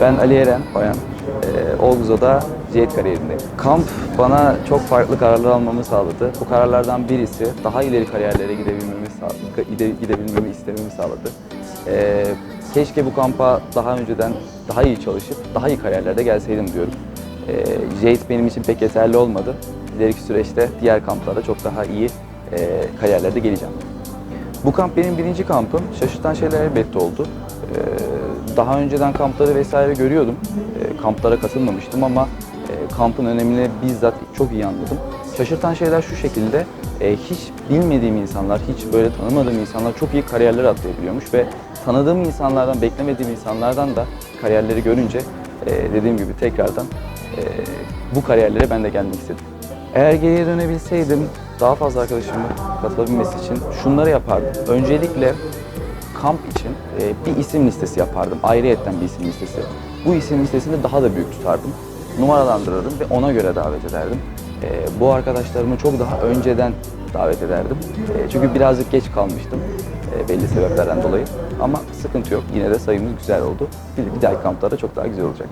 Ben Ali Eren Bayan. Ee, Olguzo'da Cihit kariyerindeyim. Kamp bana çok farklı kararlar almamı sağladı. Bu kararlardan birisi daha ileri kariyerlere gidebilmemi, gide- gidebilmemi istememi sağladı. Ee, keşke bu kampa daha önceden daha iyi çalışıp daha iyi kariyerlerde gelseydim diyorum. Ee, Jade benim için pek yeterli olmadı. İleriki süreçte diğer kamplara çok daha iyi e, kariyerlerde geleceğim. Bu kamp benim birinci kampım. Şaşırtan şeyler elbette oldu. Ee, daha önceden kampları vesaire görüyordum. Ee, kamplara katılmamıştım ama e, kampın önemini bizzat çok iyi anladım. Şaşırtan şeyler şu şekilde, e, hiç bilmediğim insanlar, hiç böyle tanımadığım insanlar çok iyi kariyerler atlayabiliyormuş ve tanıdığım insanlardan, beklemediğim insanlardan da kariyerleri görünce e, dediğim gibi tekrardan bu kariyerlere ben de gelmek istedim. Eğer geriye dönebilseydim daha fazla arkadaşımın katılabilmesi için şunları yapardım. Öncelikle kamp için e, bir isim listesi yapardım. Ayrıyetten bir isim listesi. Bu isim listesini daha da büyük tutardım. Numaralandırırdım ve ona göre davet ederdim. E, bu arkadaşlarımı çok daha önceden davet ederdim. E, çünkü birazcık geç kalmıştım e, belli sebeplerden dolayı. Ama sıkıntı yok. Yine de sayımız güzel oldu. Bir, bir dahaki kamplarda çok daha güzel olacak.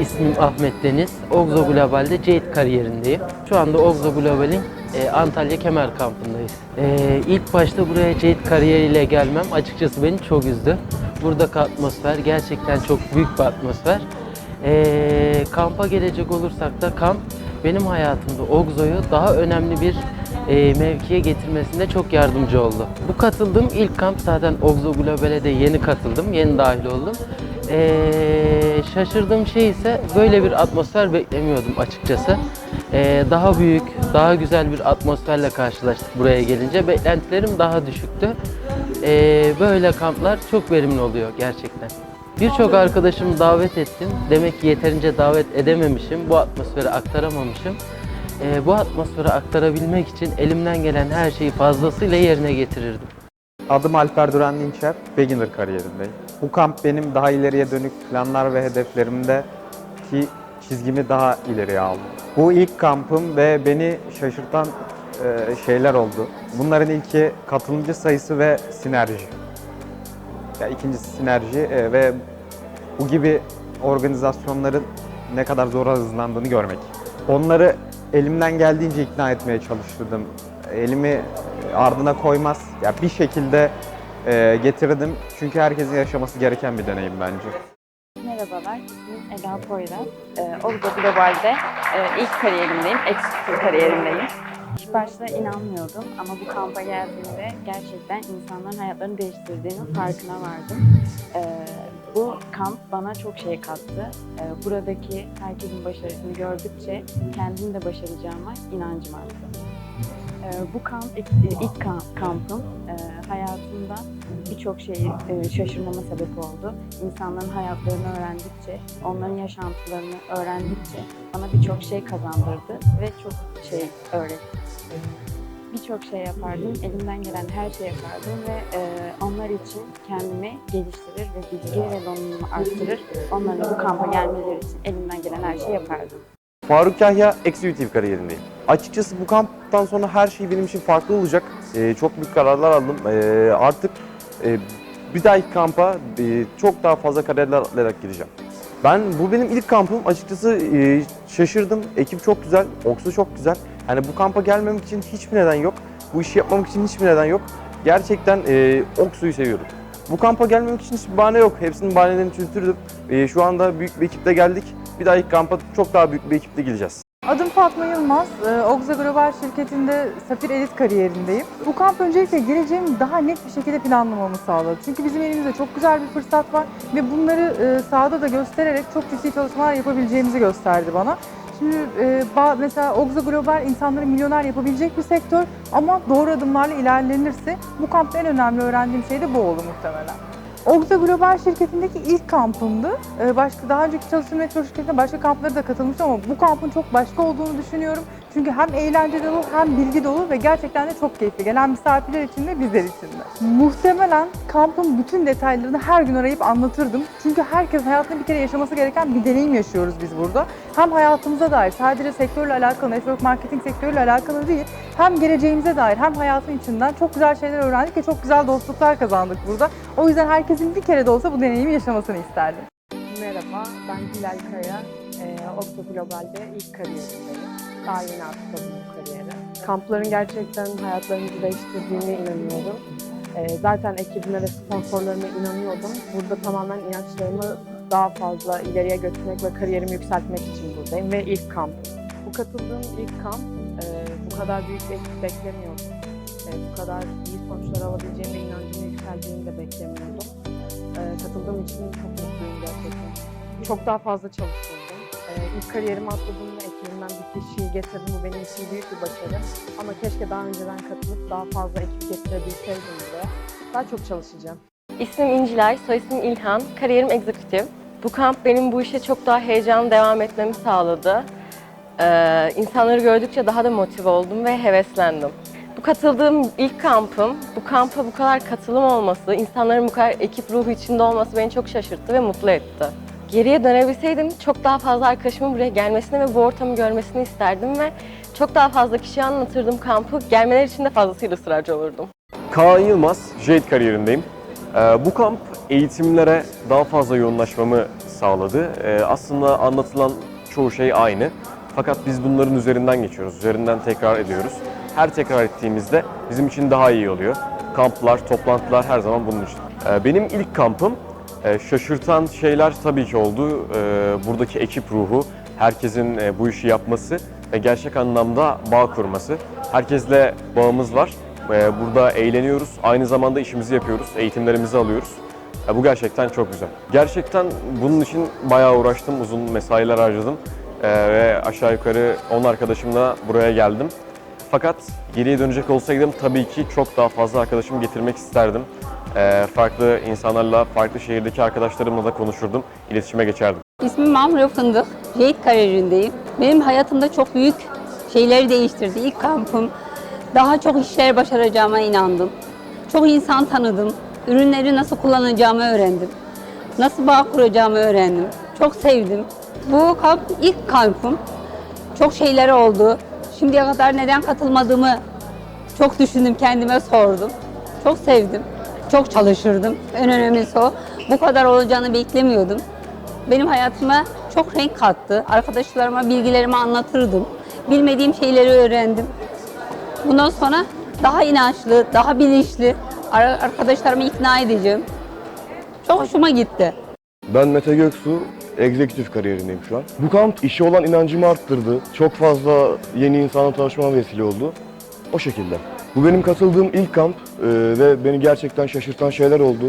İsmim Ahmet Deniz. Ogzo Global'de Jade kariyerindeyim. Şu anda Ogzo Global'in e, Antalya Kemer kampındayız. E, ilk başta buraya Jade kariyeriyle gelmem açıkçası beni çok üzdü. Buradaki atmosfer gerçekten çok büyük bir atmosfer. E, kampa gelecek olursak da kamp benim hayatımda Ogzo'yu daha önemli bir e, mevkiye getirmesinde çok yardımcı oldu. Bu katıldığım ilk kamp zaten Ogzo Global'e de yeni katıldım, yeni dahil oldum. Ee, şaşırdığım şey ise böyle bir atmosfer beklemiyordum açıkçası. Ee, daha büyük, daha güzel bir atmosferle karşılaştık buraya gelince. Beklentilerim daha düşüktü. Ee, böyle kamplar çok verimli oluyor gerçekten. Birçok arkadaşımı davet ettim. Demek ki yeterince davet edememişim, bu atmosferi aktaramamışım. Ee, bu atmosferi aktarabilmek için elimden gelen her şeyi fazlasıyla yerine getirirdim. Adım Alper Duran Dinçer, beginner kariyerindeyim. Bu kamp benim daha ileriye dönük planlar ve hedeflerimde ki çizgimi daha ileriye aldı. Bu ilk kampım ve beni şaşırtan e, şeyler oldu. Bunların ilki katılımcı sayısı ve sinerji. Ya ikincisi sinerji e, ve bu gibi organizasyonların ne kadar zor hızlandığını görmek. Onları elimden geldiğince ikna etmeye çalıştırdım. Elimi ardına koymaz. Ya bir şekilde e, getirdim. Çünkü herkesin yaşaması gereken bir deneyim bence. Merhabalar, ismim Ela Poyraz. Ee, Olga Global'de e, ilk kariyerimdeyim, executive kariyerindeyim. İlk başta inanmıyordum ama bu kampa geldiğimde gerçekten insanların hayatlarını değiştirdiğinin farkına vardım. Ee, bu kamp bana çok şey kattı. Ee, buradaki herkesin başarısını gördükçe kendim de başaracağıma inancım arttı. Ee, bu kamp ilk, kamp, kampım Ee, hayatımda birçok şeyi e, şaşırmama sebep oldu. İnsanların hayatlarını öğrendikçe, onların yaşantılarını öğrendikçe bana birçok şey kazandırdı ve çok şey öğretti. Birçok şey yapardım, elimden gelen her şeyi yapardım ve e, onlar için kendimi geliştirir ve bilgi ve donanımımı arttırır. Onların bu kampa gelmeleri için elimden gelen her şeyi yapardım. Faruk Yahya Executive kariyerindeyim. Açıkçası bu kamptan sonra her şey benim için farklı olacak. Ee, çok büyük kararlar aldım. Ee, artık e, bir dahaki kampa e, çok daha fazla kariyerler atlayarak gideceğim. Ben bu benim ilk kampım. Açıkçası e, şaşırdım. Ekip çok güzel, Oksu çok güzel. Yani bu kampa gelmemek için hiçbir neden yok. Bu işi yapmamak için hiçbir neden yok. Gerçekten e, Oksu'yu seviyorum. Bu kampa gelmemek için hiçbir bahane yok. Hepsinin bahanelerini çözdürdüm. E, şu anda büyük bir ekiple geldik. Bir dahaki kampa çok daha büyük bir ekiple gideceğiz. Adım Fatma Yılmaz. Ee, Ogza Global şirketinde Safir Elit kariyerindeyim. Bu kamp öncelikle geleceğimi daha net bir şekilde planlamamı sağladı. Çünkü bizim elimizde çok güzel bir fırsat var ve bunları e, sahada da göstererek çok ciddi çalışmalar yapabileceğimizi gösterdi bana. Şimdi e, mesela Ogza Global insanları milyoner yapabilecek bir sektör ama doğru adımlarla ilerlenirse bu kampta en önemli öğrendiğim şey de bu oldu muhtemelen. Ogza Global şirketindeki ilk kampımdı. Ee, Başka daha önceki çalıştığım metro şirketinde başka kamplara da katılmıştım ama bu kampın çok başka olduğunu düşünüyorum. Çünkü hem eğlence dolu hem bilgi dolu ve gerçekten de çok keyifli. Gelen misafirler için de bizler için de. Muhtemelen kampın bütün detaylarını her gün arayıp anlatırdım. Çünkü herkes hayatında bir kere yaşaması gereken bir deneyim yaşıyoruz biz burada. Hem hayatımıza dair sadece sektörle alakalı, network marketing sektörüyle alakalı değil, hem geleceğimize dair hem hayatın içinden çok güzel şeyler öğrendik ve çok güzel dostluklar kazandık burada. O yüzden herkesin bir kere de olsa bu deneyimi yaşamasını isterdim. Merhaba, ben Hilal Kaya. Ee, Okta Global'de ilk kariyerindeyim. Daha yeni atladım bu kariyere. Kampların gerçekten hayatlarımızı değiştirdiğine inanıyorum. Ee, zaten ekibime ve sponsorlarıma inanıyordum. Burada tamamen inançlarımı daha fazla ileriye götürmek ve kariyerimi yükseltmek için buradayım ve ilk kamp. Bu katıldığım ilk kamp e, bu kadar büyük bir ekip beklemiyordum. E, bu kadar iyi sonuçlar alabileceğimi ve inancımın yükseldiğini de beklemiyordum. Ee, katıldığım için çok mutluyum gerçekten. Çok daha fazla çalıştırdım. Ee, ilk kariyerimi atladım ve ekibimden bir kişiyi getirdim. Bu benim için büyük bir başarı. Ama keşke daha önceden katılıp daha fazla ekip getirebilseydim buraya. Daha çok çalışacağım. İsmim İncilay, soy ismim İlhan. Kariyerim egzekutif. Bu kamp benim bu işe çok daha heyecanlı devam etmemi sağladı. Ee, insanları gördükçe daha da motive oldum ve heveslendim. Bu katıldığım ilk kampım, bu kampa bu kadar katılım olması, insanların bu kadar ekip ruhu içinde olması beni çok şaşırttı ve mutlu etti. Geriye dönebilseydim çok daha fazla arkadaşımın buraya gelmesini ve bu ortamı görmesini isterdim ve çok daha fazla kişiye anlatırdım kampı. Gelmeleri için de fazlasıyla ısrarcı olurdum. Kaan Yılmaz, JET kariyerindeyim. Ee, bu kamp eğitimlere daha fazla yoğunlaşmamı sağladı. Ee, aslında anlatılan çoğu şey aynı. Fakat biz bunların üzerinden geçiyoruz, üzerinden tekrar ediyoruz. Her tekrar ettiğimizde bizim için daha iyi oluyor. Kamplar, toplantılar her zaman bunun için. Ee, benim ilk kampım e, şaşırtan şeyler tabii ki oldu. Ee, buradaki ekip ruhu, herkesin e, bu işi yapması ve gerçek anlamda bağ kurması. Herkesle bağımız var. Burada eğleniyoruz, aynı zamanda işimizi yapıyoruz, eğitimlerimizi alıyoruz. Bu gerçekten çok güzel. Gerçekten bunun için bayağı uğraştım, uzun mesailer harcadım. Ve aşağı yukarı 10 arkadaşımla buraya geldim. Fakat geriye dönecek olsaydım tabii ki çok daha fazla arkadaşımı getirmek isterdim. Ee, farklı insanlarla, farklı şehirdeki arkadaşlarımla da konuşurdum, iletişime geçerdim. İsmim Mamre Fındık. Jade kariyerindeyim. Benim hayatımda çok büyük şeyleri değiştirdi. İlk kampım. Daha çok işler başaracağıma inandım. Çok insan tanıdım. Ürünleri nasıl kullanacağımı öğrendim. Nasıl bağ kuracağımı öğrendim. Çok sevdim. Bu kamp ilk kampım. Çok şeyler oldu. Şimdiye kadar neden katılmadığımı çok düşündüm, kendime sordum. Çok sevdim. Çok çalışırdım. En önemlisi o. Bu kadar olacağını beklemiyordum benim hayatıma çok renk kattı. Arkadaşlarıma bilgilerimi anlatırdım. Bilmediğim şeyleri öğrendim. Bundan sonra daha inançlı, daha bilinçli ar- arkadaşlarımı ikna edeceğim. Çok hoşuma gitti. Ben Mete Göksu, egzekutif kariyerindeyim şu an. Bu kamp işe olan inancımı arttırdı. Çok fazla yeni insanla tanışmama vesile oldu. O şekilde. Bu benim katıldığım ilk kamp e, ve beni gerçekten şaşırtan şeyler oldu.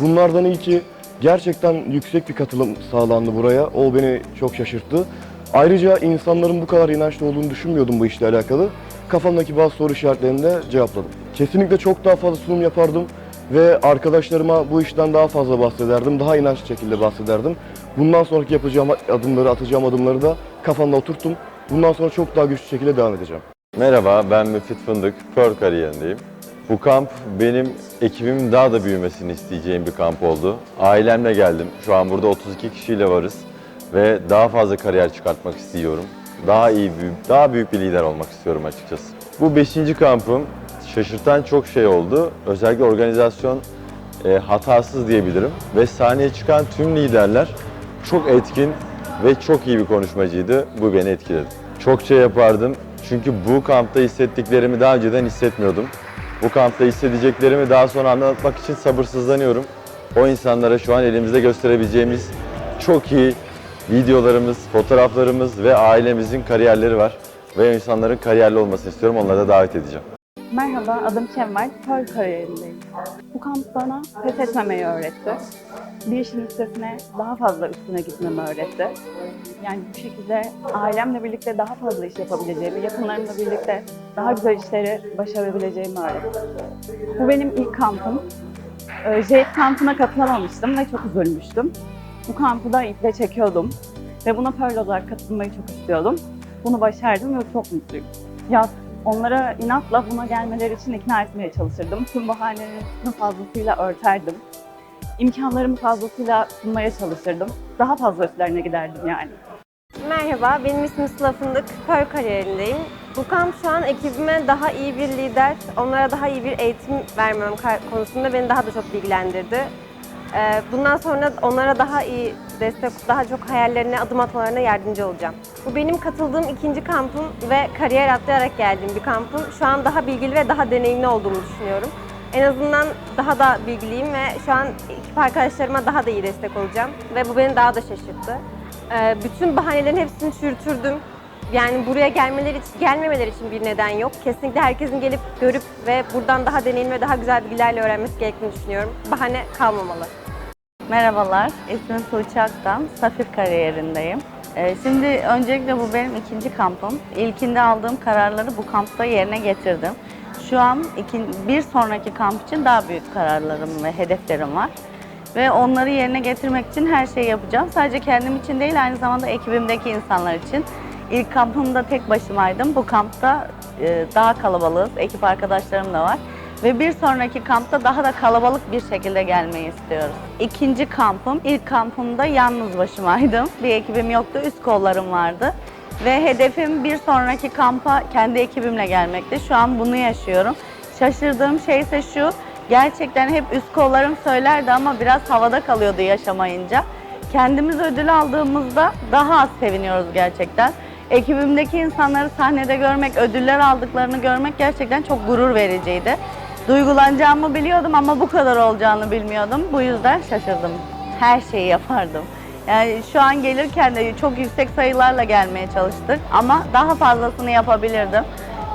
Bunlardan ilki gerçekten yüksek bir katılım sağlandı buraya. O beni çok şaşırttı. Ayrıca insanların bu kadar inançlı olduğunu düşünmüyordum bu işle alakalı. Kafamdaki bazı soru işaretlerini de cevapladım. Kesinlikle çok daha fazla sunum yapardım ve arkadaşlarıma bu işten daha fazla bahsederdim. Daha inançlı şekilde bahsederdim. Bundan sonraki yapacağım adımları, atacağım adımları da kafamda oturttum. Bundan sonra çok daha güçlü şekilde devam edeceğim. Merhaba, ben Müfit Fındık, Pearl kariyerindeyim. Bu kamp benim ekibimin daha da büyümesini isteyeceğim bir kamp oldu. Ailemle geldim. Şu an burada 32 kişiyle varız ve daha fazla kariyer çıkartmak istiyorum. Daha iyi, daha büyük bir lider olmak istiyorum açıkçası. Bu 5. kampım şaşırtan çok şey oldu. Özellikle organizasyon e, hatasız diyebilirim ve sahneye çıkan tüm liderler çok etkin ve çok iyi bir konuşmacıydı. Bu beni etkiledi. Çok şey yapardım çünkü bu kampta hissettiklerimi daha önceden hissetmiyordum. Bu kampta hissedeceklerimi daha sonra anlatmak için sabırsızlanıyorum. O insanlara şu an elimizde gösterebileceğimiz çok iyi videolarımız, fotoğraflarımız ve ailemizin kariyerleri var. Ve insanların kariyerli olmasını istiyorum. Onları da davet edeceğim. Merhaba, adım Kemal. Pearl kariyerindeyim. Bu kamp bana pes etmemeyi öğretti. Bir işin üstesine daha fazla üstüne gitmemi öğretti. Yani bu şekilde ailemle birlikte daha fazla iş yapabileceğimi, yakınlarımla birlikte daha güzel işleri başarabileceğimi öğretti. Bu benim ilk kampım. Ee, Jet kampına katılamamıştım ve çok üzülmüştüm. Bu kampı da iple çekiyordum. Ve buna Pearl olarak katılmayı çok istiyordum. Bunu başardım ve çok mutluyum. Ya onlara inatla buna gelmeleri için ikna etmeye çalışırdım. Tüm bahanelerini fazlasıyla örterdim. İmkanlarımı fazlasıyla sunmaya çalışırdım. Daha fazla üstlerine giderdim yani. Merhaba, benim ismim Sıla Fındık, Pearl kariyerindeyim. Bu kamp şu an ekibime daha iyi bir lider, onlara daha iyi bir eğitim vermem konusunda beni daha da çok bilgilendirdi. Ee, Bundan sonra onlara daha iyi destek, daha çok hayallerine adım atmalarına yardımcı olacağım. Bu benim katıldığım ikinci kampım ve kariyer atlayarak geldiğim bir kampım. Şu an daha bilgili ve daha deneyimli olduğumu düşünüyorum. En azından daha da bilgiliyim ve şu an ekip arkadaşlarıma daha da iyi destek olacağım. Ve bu beni daha da şaşırttı. Ee, Bütün bahanelerin hepsini çürütürdüm. Yani buraya gelmeleri için, gelmemeleri için bir neden yok. Kesinlikle herkesin gelip görüp ve buradan daha deneyimli ve daha güzel bilgilerle öğrenmesi gerektiğini düşünüyorum. Bahane kalmamalı. Merhabalar, ismim Tuğçe Safir kariyerindeyim. Ee, Şimdi öncelikle bu benim ikinci kampım. İlkinde aldığım kararları bu kampta yerine getirdim. Şu an bir sonraki kamp için daha büyük kararlarım ve hedeflerim var. Ve onları yerine getirmek için her şeyi yapacağım. Sadece kendim için değil, aynı zamanda ekibimdeki insanlar için. İlk kampımda tek başımaydım. Bu kampta e, daha kalabalığız, ekip arkadaşlarım da var. Ve bir sonraki kampta daha da kalabalık bir şekilde gelmeyi istiyoruz. İkinci kampım, ilk kampımda yalnız başımaydım. Bir ekibim yoktu, üst kollarım vardı. Ve hedefim bir sonraki kampa kendi ekibimle gelmekti. Şu an bunu yaşıyorum. Şaşırdığım şey ise şu, gerçekten hep üst kollarım söylerdi ama biraz havada kalıyordu yaşamayınca. Kendimiz ödül aldığımızda daha az seviniyoruz gerçekten. Ekibimdeki insanları sahnede görmek, ödüller aldıklarını görmek gerçekten çok gurur vericiydi. Duygulanacağımı biliyordum ama bu kadar olacağını bilmiyordum. Bu yüzden şaşırdım. Her şeyi yapardım. Yani şu an gelirken de çok yüksek sayılarla gelmeye çalıştık ama daha fazlasını yapabilirdim.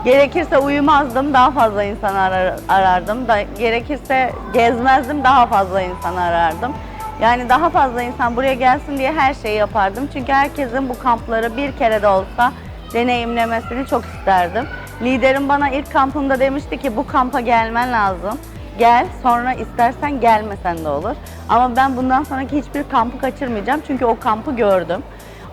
Gerekirse uyumazdım, daha fazla insan arar, arardım. Da, gerekirse gezmezdim, daha fazla insan arardım. Yani daha fazla insan buraya gelsin diye her şeyi yapardım. Çünkü herkesin bu kampları bir kere de olsa deneyimlemesini çok isterdim. Liderim bana ilk kampımda demişti ki bu kampa gelmen lazım. Gel sonra istersen gelmesen de olur. Ama ben bundan sonraki hiçbir kampı kaçırmayacağım çünkü o kampı gördüm.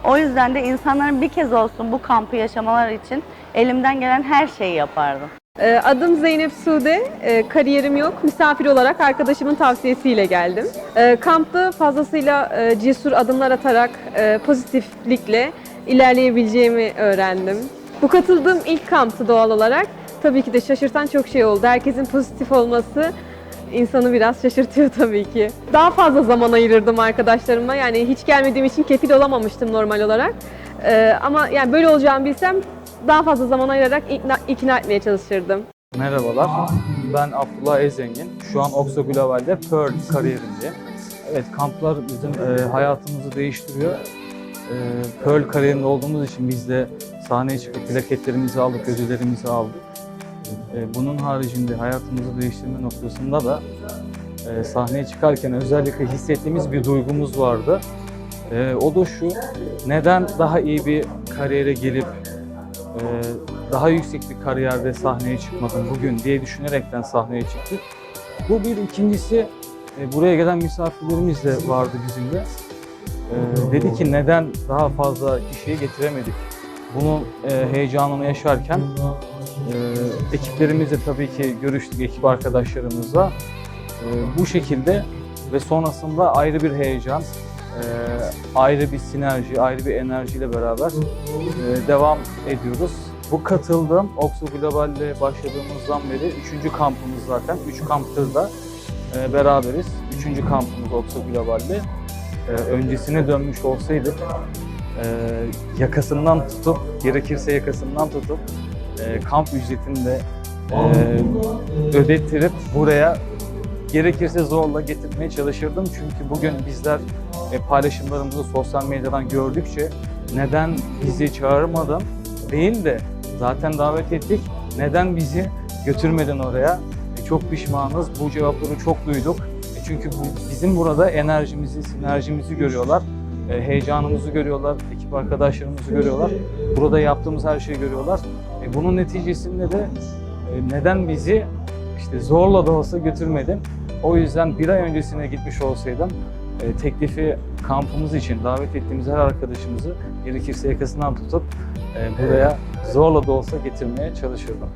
O yüzden de insanların bir kez olsun bu kampı yaşamaları için elimden gelen her şeyi yapardım. Ee, Adım Zeynep Sude, Ee, kariyerim yok. Misafir olarak arkadaşımın tavsiyesiyle geldim. Ee, Kampta fazlasıyla e, cesur adımlar atarak e, pozitiflikle ilerleyebileceğimi öğrendim. Bu katıldığım ilk kamptı doğal olarak. Tabii ki de şaşırtan çok şey oldu. Herkesin pozitif olması insanı biraz şaşırtıyor tabii ki. Daha fazla zaman ayırırdım arkadaşlarıma. Yani hiç gelmediğim için kefil olamamıştım normal olarak. Ee, Ama yani böyle olacağını bilsem daha fazla zaman ayırarak ikna, ikna etmeye çalışırdım. Merhabalar, ben Abdullah Ezengin. Şu an Oxo Global'de Pearl kariyerindeyim. Evet, kamplar bizim e, hayatımızı değiştiriyor. E, Pearl kariyerinde olduğumuz için biz de sahneye çıkıp plaketlerimizi aldık, ödüllerimizi aldık. E, bunun haricinde hayatımızı değiştirme noktasında da e, sahneye çıkarken özellikle hissettiğimiz bir duygumuz vardı. E, o da şu, neden daha iyi bir kariyere gelip daha yüksek bir kariyerde sahneye çıkmadım bugün diye düşünerekten sahneye çıktık. Bu bir. ikincisi buraya gelen misafirlerimiz de vardı bizimle. Dedi ki neden daha fazla kişiyi getiremedik? Bunun e, heyecanını yaşarken e, ekiplerimizle tabii ki görüştük ekip arkadaşlarımızla. E, bu şekilde ve sonrasında ayrı bir heyecan, e, ayrı bir sinerji, ayrı bir enerjiyle beraber e, devam ediyoruz. Bu katıldığım Oxo Global'le başladığımızdan beri üçüncü kampımız zaten. Üç kamptır da e, beraberiz. Üçüncü kampımız Oxo Global'de. E, öncesine dönmüş olsaydık yakasından tutup, gerekirse yakasından tutup e, kamp ücretini de e, ödettirip buraya gerekirse zorla getirmeye çalışırdım. Çünkü bugün bizler e, paylaşımlarımızı sosyal medyadan gördükçe neden bizi çağırmadın değil de zaten davet ettik. Neden bizi götürmedin oraya? E, çok pişmanız. Bu cevapları çok duyduk. E, çünkü bizim burada enerjimizi, sinerjimizi görüyorlar. E, heyecanımızı görüyorlar. Ekip arkadaşlarımızı görüyorlar. Burada yaptığımız her şeyi görüyorlar. E, bunun neticesinde de e, neden bizi işte zorla da olsa götürmedin? O yüzden bir ay öncesine gitmiş olsaydım teklifi kampımız için davet ettiğimiz her arkadaşımızı gerekirse yakasından tutup buraya zorla da olsa getirmeye çalışırdım.